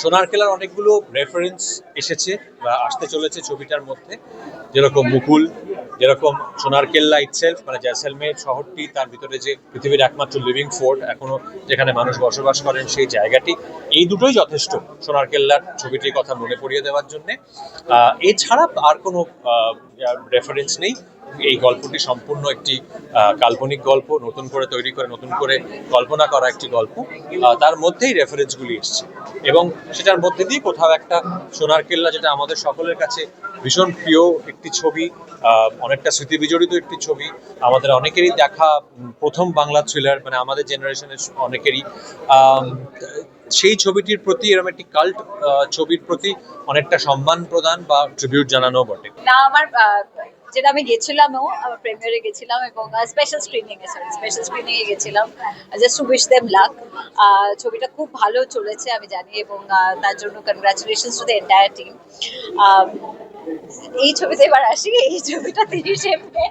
সোনার কেলার অনেকগুলো রেফারেন্স এসেছে বা আসতে চলেছে ছবিটার মধ্যে। যেরকম মুকুল, যেরকম সোনার কেল্লা ইটসেলফ মানে জয়সলমের শহরটি, তার ভিতরে যে পৃথিবীর একমাত্র লিভিং ফোর্ট এখনও যেখানে মানুষ বসবাস করেন সেই জায়গাটি। এই দুটোই যথেষ্ট সোনার কেল্লার ছবিটির কথা মনে পড়িয়ে দেওয়ার জন্যে। এছাড়া আর কোনো রেফারেন্স নেই। এই গল্পটি সম্পূর্ণ একটি কাল্পনিক গল্প, নতুন করে তৈরি করে, নতুন করে কল্পনা করা একটি গল্প। তার মধ্যেই রেফারেন্সগুলি এসছে। এবং সেটার মধ্যে দিয়ে কোথাও একটা সোনার কেল্লা, যেটা আমাদের সকলের কাছে ভীষণ প্রিয় একটি ছবি অনেকটা স্মৃতি বিজড়িত একটি ছবি। আমাদের অনেকেরই দেখা প্রথম বাংলা থ্রিলার মানে আমাদের জেনারেশনের অনেকেরই। সেই ছবিটির প্রতি এরকম একটি কাল্ট ছবির প্রতি অনেকটা সম্মান প্রদান বা ট্রিবিউট জানানো বটে। না, আমার যেটা আমি গেছিলামও, আমার প্রিমিয়ারে গেছিলাম এবং স্পেশাল স্ক্রিনিং এ সরি স্পেশাল স্ক্রিনিং এ গেছিলাম জাস্ট টু দেম লাক ছবিটা খুব ভালো চলেছে, আমি জানি, এবং তার জন্য congratulations to the entire team এই ছবিতে এবার আসি, এই ছবিটা তিরিশে মে।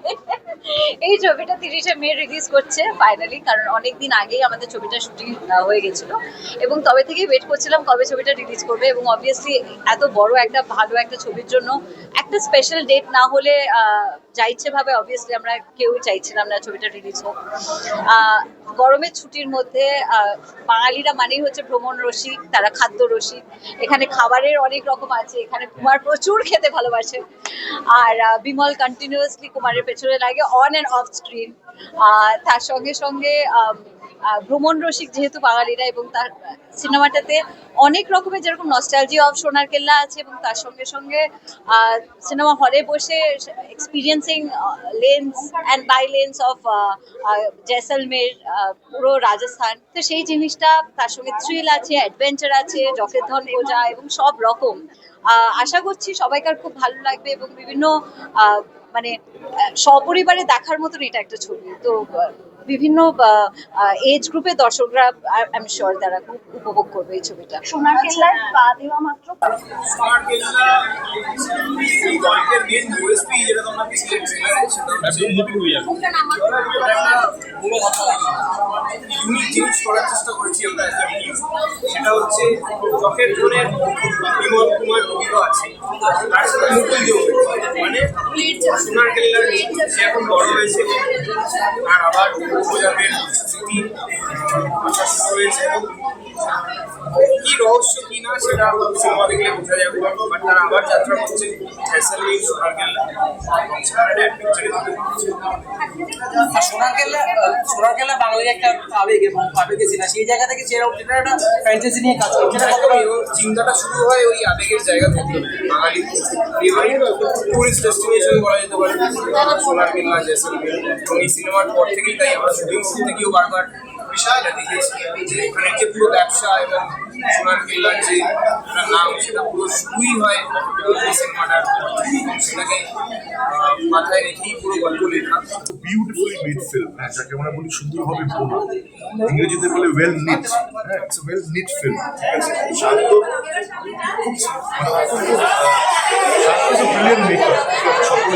এই ছবিটা তিরিশে মে রিলিজ করছে ফাইনালি কারণ অনেক দিন আগেই আমাদের ছবিটা শুটিং হয়ে গেছিল। এবং তবে থেকেই ওয়েট করছিলাম কবে ছবিটা রিলিজ করবে এবং অবভিয়াসলি এত বড় একটা, ভালো একটা ছবির জন্য একটা স্পেশাল ডেট না হলে যা ইচ্ছে ভাবে অবভিয়াসলি আমরা কেউ চাইছিলাম না ছবিটা রিলিজ হোক। গরমের ছুটির মধ্যে বাঙালিরা মানেই হচ্ছে ভ্রমণ রসিক, তারা খাদ্য রসিক। এখানে খাবারের অনেক রকম আছে, এখানে কুমার প্রচুর খেতে ভালোবাসে। আর বিমল কন্টিনিউয়াসলি কুমারের পেছনে লাগে অন অ্যান্ড অফ স্ক্রিন তার সঙ্গে সঙ্গে ভ্রমণ রসিক যেহেতু বাঙালিরা এবং তার সিনেমাটাতে অনেক রকমের যেরকম নস্টালজি অফ সোনার কেল্লা আছে এবং তার সঙ্গে সঙ্গে সিনেমা হলে বসে experiencing lens and by lens of Jaisalmer পুরো রাজস্থান। তো সেই জিনিসটা তার সঙ্গে থ্রিল আছে অ্যাডভেঞ্চার আছে জকের ধন এবং সব রকম। আশা করছি সবাইকার খুব ভালো লাগবে এবং বিভিন্ন মানে সপরিবারে দেখার মতন এটা একটা ছবি। তো বিভিন্ন এজ গ্রুপের দর্শকরা আমি শিওর তারা খুব উপভোগ করবে এই ছবিটা। সোনার কেল্লায় পা দেওয়া মাত্র মেন সেটা হচ্ছে ইউনিক জিনিস করার চেষ্টা করেছি আমরা সেটা হচ্ছে চকের জোনের বিমল কুমার আছে। তার সাথে মুকুল যোগ মানে সোনার কেল্লার সে এখন বড় হয়েছে আর আবার উপজাতের স্মৃতি আসা শুরু হয়েছে এবং কি রহস্য কি না সেটা সিনেমা দেখলে বোঝা যাবে। বাট তারা আবার যাত্রা করছে ফ্যাসালি সোনার কেল্লা এবং সেখানে অ্যাডভেঞ্চারে আর সোনারকেল্লা সোনারকেল্লা বাঙালির একটা আবেগ এবং আবেগে সিনেমা সেই জায়গা থেকে সেরকম যেটা একটা ফ্র্যাঞ্চাইজি নিয়ে কাজ করছে। ও চিন্তাটা শুরু হয় ওই আবেগের জায়গা থেকে। বাঙালি টুরিস্ট ডেস্টিনেশন বলা যেতে পারে। সোনার কেল্লা জেসলমের এবং এই সিনেমার পর থেকেই তাই আমরা শুটিং থেকেও বারবার দেখেছি যে এখানে যে পুরো ব্যবসা এবং সোনার কেল্লার যে নাম, সেটা পুরো শুরুই হয় সিনেমাটার সেটাকে মাথায় রেখেই পুরো গল্প লেখা। বিউটিফুলি মেড ফিল্ম হ্যাঁ যাকে আমরা বলি সুন্দরভাবে বোনা। ইংরেজিতে বলে ওয়েল নিট হ্যাঁ ইটস ওয়েল নিট ফিল্ম শান্ত ব্রিলিয়ান্ট মেকার সকলে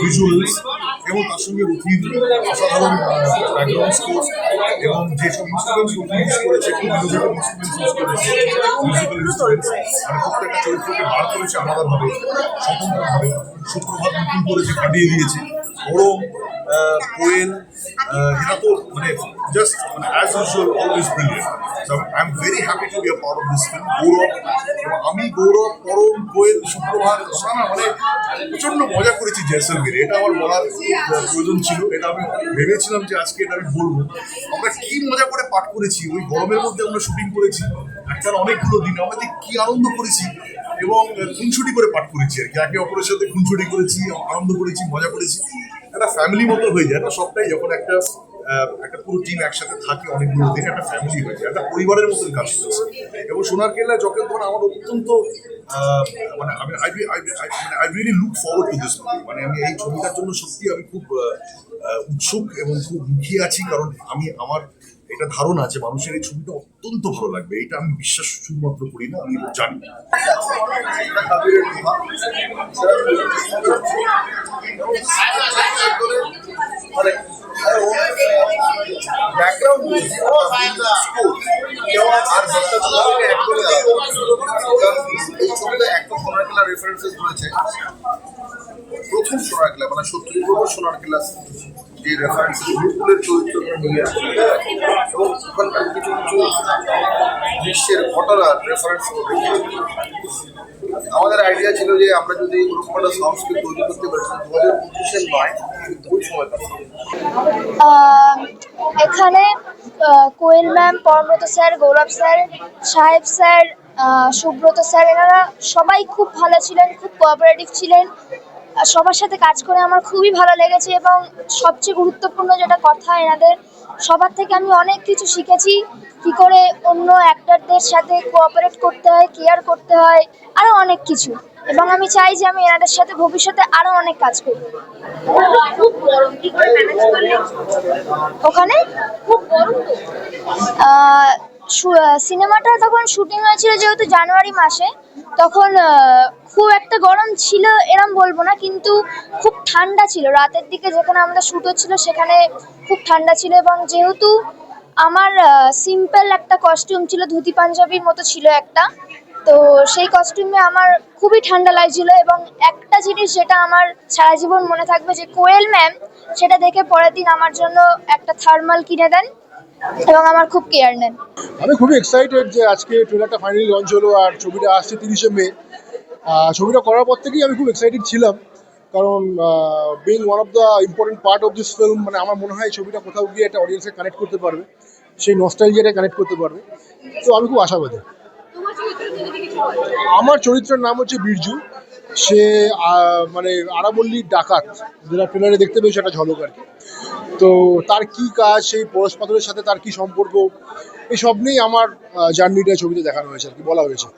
ভিজুয়ালস এবং তার সঙ্গে রুটিন অসাধারণ ব্যাকগ্রাউন্ড স্কোর এবং যেসব ইনস্ট্রুমেন্টস রুটিন ইউজ করেছে খুব ইনোভেটিভ ইনস্ট্রুমেন্টস ইউজ করেছে মিউজিক্যাল ইনস্ট্রুমেন্টস মানে প্রত্যেকটা চরিত্রকে বার করেছে আলাদাভাবে স্বতন্ত্রভাবে সুপ্রভাত নতুন করেছে কাটিয়ে দিয়েছে আহ, কোয়েল এরা তো মানে জাস্ট মানে as usual always brilliant so I am very happy to be a part of this film Gaurav আমি গৌরব পরম কোয়েল সুপ্রভাত সানা মানে প্রচণ্ড মজা করেছি জয়সলমীরে এটা আমার বলার প্রয়োজন ছিল। এটা আমি ভেবেছিলাম যে আজকে এটা আমি বলব। আমরা কি মজা করে পাঠ করেছি, ওই গরমের মধ্যে আমরা শুটিং করেছি একটা অনেকগুলো দিন আমরা যে কি আনন্দ করেছি, এবং খুনছুটি করে পাঠ করেছি আর কি। একে অপরের সাথে খুনছুটি করেছি, আনন্দ করেছি, মজা করেছি। একটা ফ্যামিলি মতো হয়ে যায়। না সবটাই যখন একটা একটা পুরো টিম একসাথে থাকে অনেকগুলো দিন একটা ফ্যামিলি হয়ে যায়। একটা পরিবারের মতন কাজ করেছে এবং সোনার কেল্লা যখন, তখন আমার অত্যন্ত মানে আমি আই মানে I really look forward to this মানে আমি এই ছবিটার জন্য সত্যি আমি খুব উৎসুক এবং খুব মুখিয়ে আছি। কারণ আমি, আমার এটা ধারণা আছে, মানুষের এই ছবিটা অত্যন্ত ভালো লাগবে। এটা আমি বিশ্বাস শুধুমাত্র করি না, আমি জানি। একটা সোনার রেফারেন্সেস রয়েছে। প্রথম সোনার কেলা মানে সত্যি সোনার কেলা যে রেফারেন্স চরিত্রটা নিয়ে আসে, এবং ওখানকার কিছু কিছু ঘটনার রেফারেন্স আমাদের আইডিয়া ছিল যে আমরা যদি সংস্কৃতি তৈরি করতে পারি দু হাজার নয় ওই এখানে Koel ma'am, Parambrata sir, Gaurav sir, Saheb sir Subrata sir, এনারা সবাই খুব ভালো ছিলেন, খুব কোঅপারেটিভ ছিলেন। সবার সাথে কাজ করে আমার খুবই ভালো লেগেছে এবং সবচেয়ে গুরুত্বপূর্ণ যেটা কথা এনাদের সবার থেকে আমি অনেক কিছু শিখেছি। কি করে অন্য অ্যাক্টরদের সাথে কোঅপারেট করতে হয় কেয়ার করতে হয় আরও অনেক কিছু। এবং আমি চাই যে আমি এনাদের সাথে ভবিষ্যতে আরও অনেক কাজ করব। ওখানে? সিনেমাটা তখন শুটিং হয়েছিল যেহেতু জানুয়ারি মাসে, তখন খুব একটা গরম ছিল এরম বলব না, কিন্তু খুব ঠান্ডা ছিল। রাতের দিকে যেখানে আমাদের শ্যুট হচ্ছিল, সেখানে খুব ঠান্ডা ছিল এবং যেহেতু আমার সিম্পল একটা কস্টিউম ছিল, ধুতি পাঞ্জাবির মতো ছিল একটা, তো সেই কস্টিউমে আমার খুবই ঠান্ডা লাগছিল এবং একটা জিনিস যেটা আমার সারা জীবন মনে থাকবে যে কোয়েল ম্যাম, সেটা দেখে পরের দিন আমার জন্য একটা থার্মাল কিনে দেন। এবং আমার খুব কেয়ার নেন। আমি খুবই এক্সাইটেড যে আজকে ট্রেলারটা ফাইনালি লঞ্চ হলো আর ছবিটা আসছে তিরিশে মে। ছবিটা করার পর থেকেই আমি খুব এক্সাইটেড ছিলাম। কারণ being one of the important part of this film মানে আমার মনে হয় ছবিটা কোথাও গিয়ে একটা অডিয়েন্সকে কানেক্ট করতে পারবে সেই নস্টাইজিয়াটা কানেক্ট করতে পারবে। তো আমি খুব আশাবাদী। আমার চরিত্রের নাম হচ্ছে বীরজু। সে মানে আরাবল্লীর ডাকাত যেটা ট্রেলারে দেখতে পেয়েছে একটা ঝলক আর কি। তো তার কি কাজ, সেই পরশ পাথরের সাথে তার কি সম্পর্ক, এসব নিয়েই আমার জার্নিটা ছবিতে দেখানো হয়েছে আর কি, বলা হয়েছে।